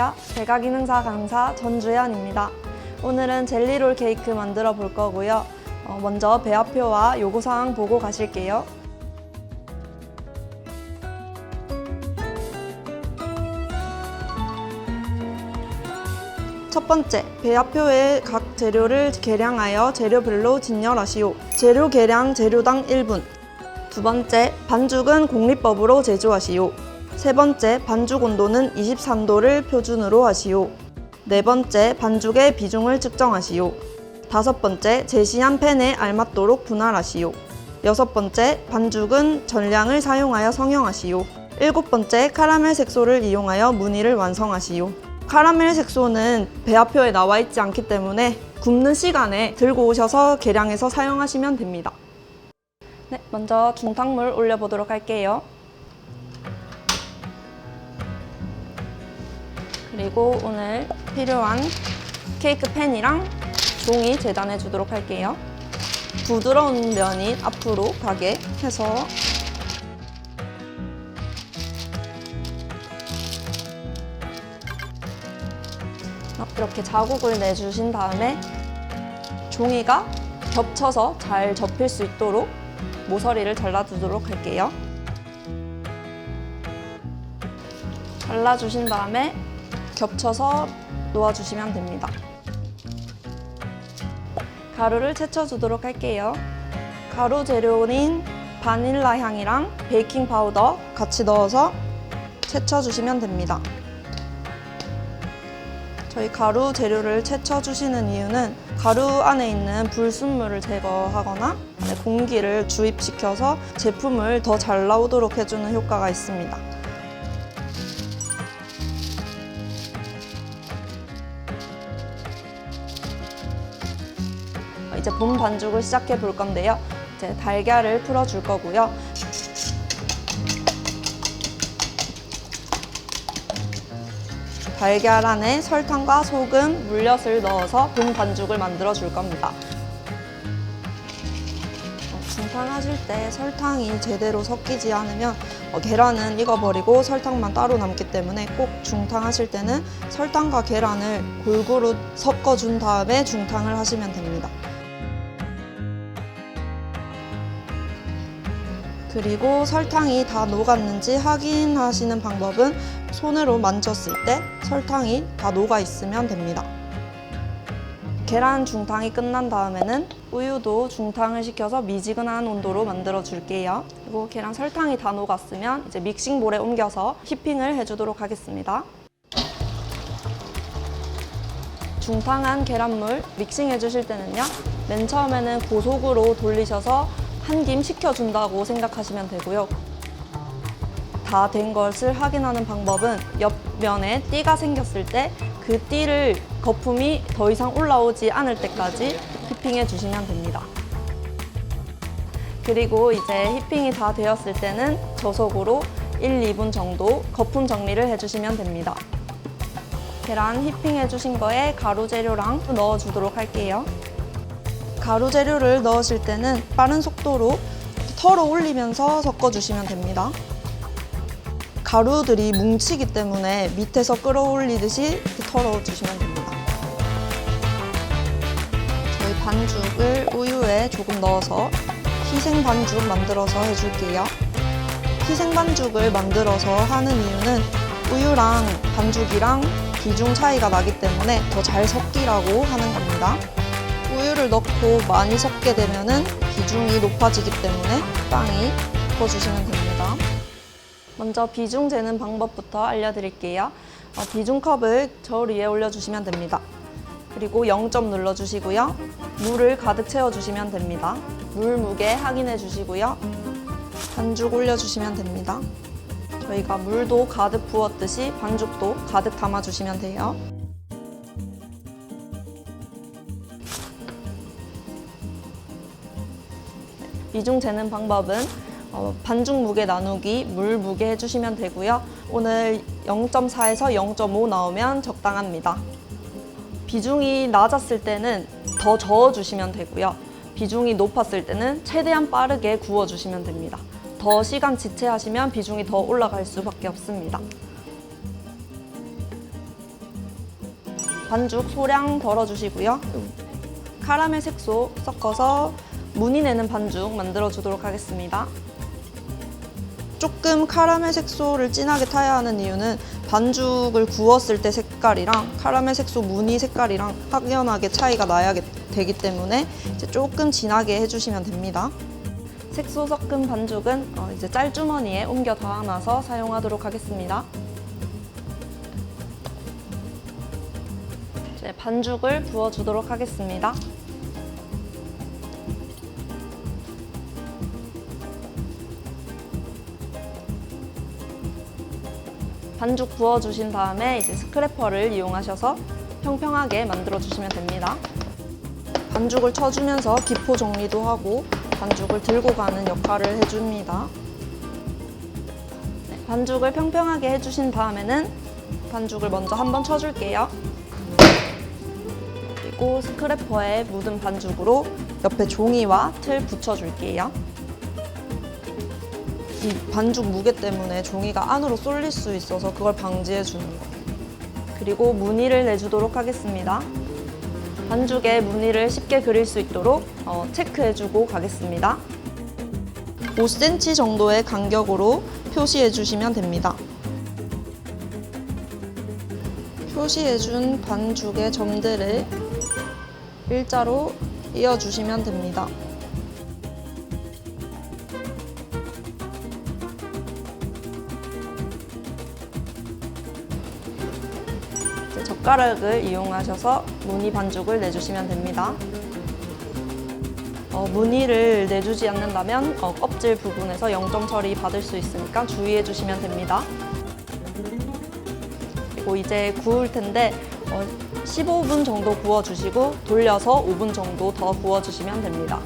안녕하세요. 제과기능사 강사 전주현입니다. 오늘은 젤리롤 케이크 만들어 볼 거고요. 어, 먼저 배합표와 요구사항 보고 가실게요. 첫 번째, 배합표의 각 재료를 계량하여 재료별로 진열하시오. 재료 계량 재료당 1분. 두 번째, 반죽은 공리법으로 제조하시오. 세 번째, 반죽 온도는 23도를 표준으로 하시오. 네 번째, 반죽의 비중을 측정하시오. 다섯 번째, 제시한 팬에 알맞도록 분할하시오. 여섯 번째, 반죽은 전량을 사용하여 성형하시오. 일곱 번째, 카라멜 색소를 이용하여 무늬를 완성하시오. 카라멜 색소는 배합표에 나와 있지 않기 때문에 굽는 시간에 들고 오셔서 계량해서 사용하시면 됩니다. 네, 먼저 중탕물 올려보도록 할게요. 그리고 오늘 필요한 케이크 팬이랑 종이 재단해 주도록 할게요. 부드러운 면이 앞으로 가게 해서 이렇게 자국을 내주신 다음에 종이가 겹쳐서 잘 접힐 수 있도록 모서리를 잘라주도록 할게요. 잘라주신 다음에 겹쳐서 놓아주시면 됩니다. 가루를 채쳐주도록 할게요. 가루 재료인 바닐라 향이랑 베이킹 파우더 같이 넣어서 채쳐주시면 됩니다. 저희 가루 재료를 채쳐주시는 이유는 가루 안에 있는 불순물을 제거하거나 공기를 주입시켜서 제품을 더 잘 나오도록 해주는 효과가 있습니다. 이제 본 반죽을 시작해 볼 건데요. 이제 달걀을 풀어 줄 거고요. 달걀 안에 설탕과 소금, 물엿을 넣어서 본 반죽을 만들어 줄 겁니다. 어, 중탕하실 때 설탕이 제대로 섞이지 않으면 어, 계란은 익어버리고 설탕만 따로 남기 때문에 꼭 중탕하실 때는 설탕과 계란을 골고루 섞어준 다음에 중탕을 하시면 됩니다. 그리고 설탕이 다 녹았는지 확인하시는 방법은 손으로 만졌을 때 설탕이 다 녹아 있으면 됩니다. 계란 중탕이 끝난 다음에는 우유도 중탕을 시켜서 미지근한 온도로 만들어 줄게요. 그리고 계란 설탕이 다 녹았으면 이제 믹싱볼에 옮겨서 휘핑을 해주도록 하겠습니다. 중탕한 계란물 믹싱해 주실 때는요. 맨 처음에는 고속으로 돌리셔서 한 김 식혀준다고 생각하시면 되고요. 다 된 것을 확인하는 방법은 옆면에 띠가 생겼을 때 그 띠를 거품이 더 이상 올라오지 않을 때까지 휘핑해 주시면 됩니다. 그리고 이제 휘핑이 다 되었을 때는 저속으로 1, 2분 정도 거품 정리를 해주시면 됩니다. 계란 휘핑해 주신 거에 가루 재료랑 넣어 주도록 할게요. 가루 재료를 넣으실 때는 빠른 속도로 털어 올리면서 섞어주시면 됩니다. 가루들이 뭉치기 때문에 밑에서 끌어올리듯이 털어주시면 됩니다. 저희 반죽을 우유에 조금 넣어서 희생 반죽 만들어서 해줄게요. 희생 반죽을 만들어서 하는 이유는 우유랑 반죽이랑 비중 차이가 나기 때문에 더 잘 섞이라고 하는 겁니다. 우유를 넣고 많이 섞게 되면은 비중이 높아지기 때문에 빵이 섞어주시면 됩니다. 먼저 비중 재는 방법부터 알려드릴게요. 어, 비중컵을 저울 위에 올려주시면 됩니다. 그리고 0점 눌러주시고요. 물을 가득 채워주시면 됩니다. 물 무게 확인해 주시고요. 반죽 올려주시면 됩니다. 저희가 물도 가득 부었듯이 반죽도 가득 담아주시면 돼요. 비중 재는 방법은 어, 반죽 무게 나누기 물 무게 해주시면 되고요. 오늘 0.4에서 0.5 나오면 적당합니다. 비중이 낮았을 때는 더 저어주시면 되고요. 비중이 높았을 때는 최대한 빠르게 구워주시면 됩니다. 더 시간 지체하시면 비중이 더 올라갈 수밖에 없습니다. 반죽 소량 덜어주시고요. 카라멜 색소 섞어서 무늬 내는 반죽 만들어 주도록 하겠습니다. 조금 카라멜 색소를 진하게 타야 하는 이유는 반죽을 구웠을 때 색깔이랑 카라멜 색소 무늬 색깔이랑 확연하게 차이가 나야 되기 때문에 이제 조금 진하게 해주시면 됩니다. 색소 섞은 반죽은 어, 이제 짤주머니에 옮겨 담아서 사용하도록 하겠습니다. 이제 반죽을 부어주도록 하겠습니다. 반죽 부어주신 다음에 이제 스크래퍼를 이용하셔서 평평하게 만들어 주시면 됩니다. 반죽을 쳐주면서 기포 정리도 하고 반죽을 들고 가는 역할을 해줍니다. 네, 반죽을 평평하게 해주신 다음에는 반죽을 먼저 한번 쳐줄게요. 그리고 스크래퍼에 묻은 반죽으로 옆에 종이와 틀 붙여줄게요. 이 반죽 무게 때문에 종이가 안으로 쏠릴 수 있어서 그걸 방지해 주는 거예요. 그리고 무늬를 내주도록 하겠습니다. 반죽에 무늬를 쉽게 그릴 수 있도록 어, 체크해주고 가겠습니다. 5cm 정도의 간격으로 표시해 주시면 됩니다. 표시해 준 반죽의 점들을 일자로 이어주시면 됩니다. 젓가락을 이용하셔서 무늬 반죽을 내주시면 됩니다. 어, 무늬를 내주지 않는다면 어, 껍질 부분에서 0점 처리 받을 수 있으니까 주의해 주시면 됩니다. 그리고 이제 구울 텐데 어, 15분 정도 구워주시고 돌려서 5분 정도 더 구워주시면 됩니다.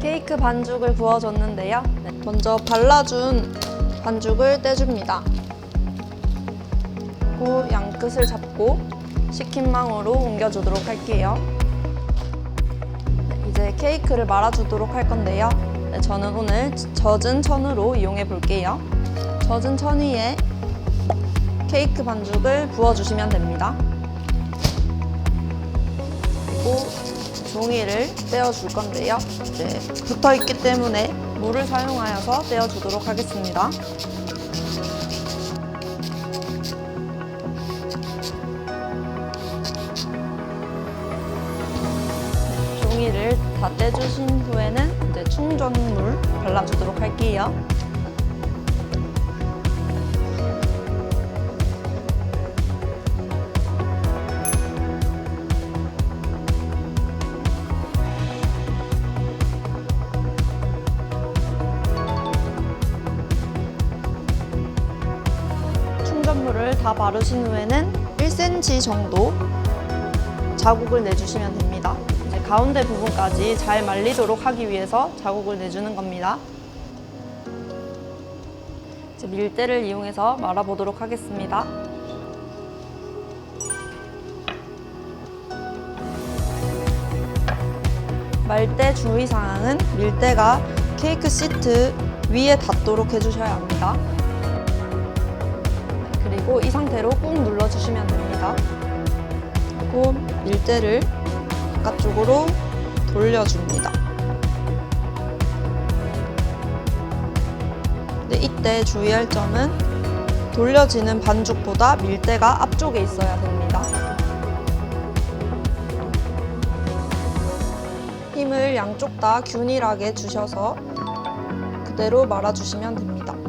케이크 반죽을 구워줬는데요. 네, 먼저 발라준 반죽을 떼줍니다. 그리고 양끝을 잡고 식힌망으로 옮겨주도록 할게요. 네, 이제 케이크를 말아주도록 할 건데요. 네, 저는 오늘 젖은 천으로 이용해 볼게요. 젖은 천 위에 케이크 반죽을 부어주시면 됩니다. 그리고 종이를 떼어줄 건데요. 이제 붙어 있기 때문에 물을 사용하여서 떼어주도록 하겠습니다. 종이를 다 떼주신 후에는 이제 충전물 발라주도록 할게요. 다 바르신 후에는 1cm 정도 자국을 내주시면 됩니다. 이제 가운데 부분까지 잘 말리도록 하기 위해서 자국을 내주는 겁니다. 이제 밀대를 이용해서 말아보도록 하겠습니다. 말대 주의사항은 밀대가 케이크 시트 위에 닿도록 해주셔야 합니다. 그리고 이 상태로 꾹 눌러주시면 됩니다. 그리고 밀대를 바깥쪽으로 돌려줍니다. 네, 이때 주의할 점은 돌려지는 반죽보다 밀대가 앞쪽에 있어야 됩니다. 힘을 양쪽 다 균일하게 주셔서 그대로 말아주시면 됩니다.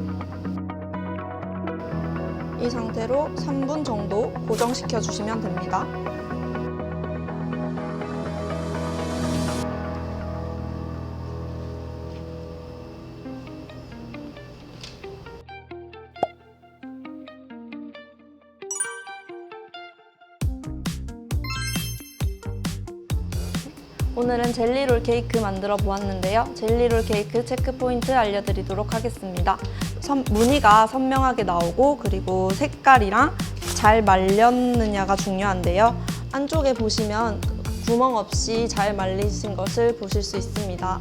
이 상태로 3분 정도 고정시켜 주시면 됩니다. 오늘은 젤리롤 케이크 만들어 보았는데요. 젤리롤 케이크 체크 포인트 알려드리도록 하겠습니다. 선- 무늬가 선명하게 나오고 그리고 색깔이랑 잘 말렸느냐가 중요한데요. 안쪽에 보시면 구멍 없이 잘 말리신 것을 보실 수 있습니다.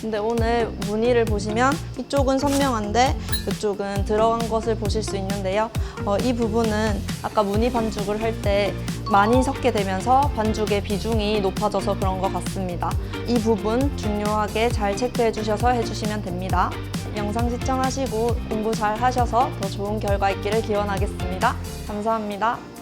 근데 오늘 무늬를 보시면 이쪽은 선명한데 이쪽은 들어간 것을 보실 수 있는데요. 어, 이 부분은 아까 무늬 반죽을 할 때 많이 섞게 되면서 반죽의 비중이 높아져서 그런 것 같습니다. 이 부분 중요하게 잘 체크해 주셔서 해주시면 됩니다. 영상 시청하시고 공부 잘 하셔서 더 좋은 결과 있기를 기원하겠습니다. 감사합니다.